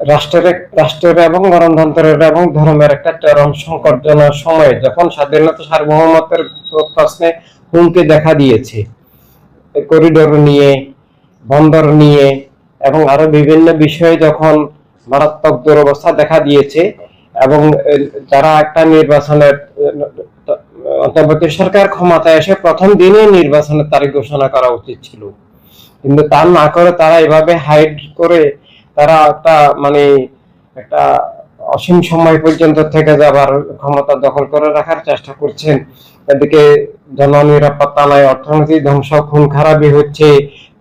রাষ্ট্রের রাষ্ট্রের এবং গণতন্ত্রের এবং ধর্মের একটা চরম সংকটজনক সময়ে যখন স্বাধীনতা সার্বভৌমত্বের প্রশ্নে হুমকি দেখা দিয়েছে। করিডোর নিয়ে, বন্দর নিয়ে এবং আরও বিভিন্ন বিষয়ে যখন মারাত্মক দুরবস্থা দেখা দিয়েছে এবং যারা একটা নির্বাচনের অন্তর্বর্তী সরকার ক্ষমতায় এসে প্রথম দিনে নির্বাচনের তারিখ ঘোষণা করা উচিত ছিল। কিন্তু তা না করে তারা এভাবে হাইড করে তারা একটা মানে একটা অসীম সময় পর্যন্ত থেকে যাবার ক্ষমতা দখল করে রাখার চেষ্টা করছেন। এদিকে জননিরাপত্তা নাই অর্থনীতি ধ্বংস, খুন খারাপি হচ্ছে,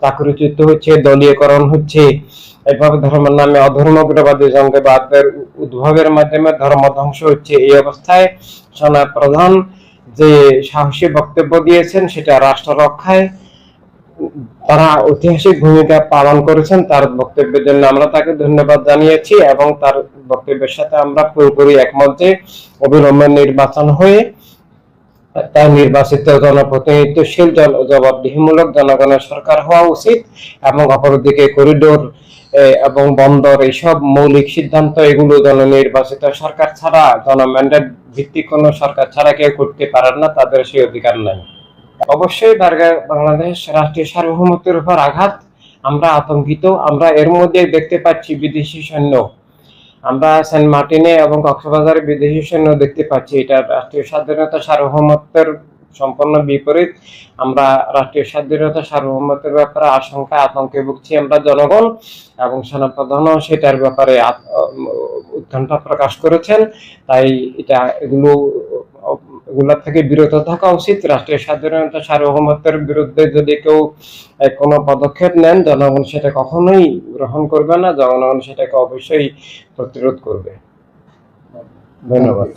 চাকরিচ্যুত হচ্ছে, দলীয়করণ হচ্ছে। এভাবে ধর্মের নামে অধর্মগ্রবাদী জঙ্গিবাদের উদ্ভবের মাধ্যমে ধর্ম ধ্বংস হচ্ছে। এই অবস্থায় সেনা প্রধান যে সাহসী বক্তব্য দিয়েছেন, সেটা রাষ্ট্র রক্ষায় তারা ঐতিহাসিক ভূমিকা পালন করেছেন, তার বক্তব্যের জন্য আমরা তাকে ধন্যবাদ জানিয়েছি এবং তার বক্তব্যের সাথে আমরা পুরোপুরি একমত যে অবিলম্বে নির্বাচন হয়ে তার নির্বাচিত জনপ্রতিনিধিত্বশীল জন- জবাবদিহিমূলক জনগণের সরকার হওয়া উচিত এবং অপরদিকে করিডোর এবং বন্দর এইসব মৌলিক সিদ্ধান্ত এগুলো জননির্বাচিত সরকার ছাড়া, জনম্যান্ডেট ভিত্তিক কোনো সরকার ছাড়া কেউ করতে পারেন না, তাদের সেই অধিকার নাই। অবশ্যই বাংলাদেশ রাষ্ট্রীয় সার্বভৌমত্বের উপর আঘাত। আমরা আতঙ্কিত। আমরা এর মধ্যে দেখতে পাচ্ছি বিদেশি সৈন্য। আমরা সেন্ট মার্টিনে এবং কক্সবাজারে বিদেশি সৈন্য দেখতে পাচ্ছি। এটা রাষ্ট্রীয় স্বাধীনতা সার্বভৌমত্বের সম্পূর্ণ বিপরীত। আমরা রাষ্ট্রীয় স্বাধীনতা সার্বভৌমত্বের ব্যাপারে আশঙ্কা আতঙ্কে ভুগছি আমরা জনগণ এবং সেনাপ্রধানও সেটার ব্যাপারে উৎকণ্ঠা প্রকাশ করেছেন। তাই এটা এগুলো এগুলা থেকে বিরত থাকা উচিত। রাষ্ট্রের স্বাধীনতা সার্বভৌমত্বের বিরুদ্ধে যদি কেউ কোনো পদক্ষেপ নেন, জনগণ সেটা কখনোই গ্রহণ করবে না। জনগণ সেটাকে অবশ্যই প্রতিরোধ করবে। ধন্যবাদ।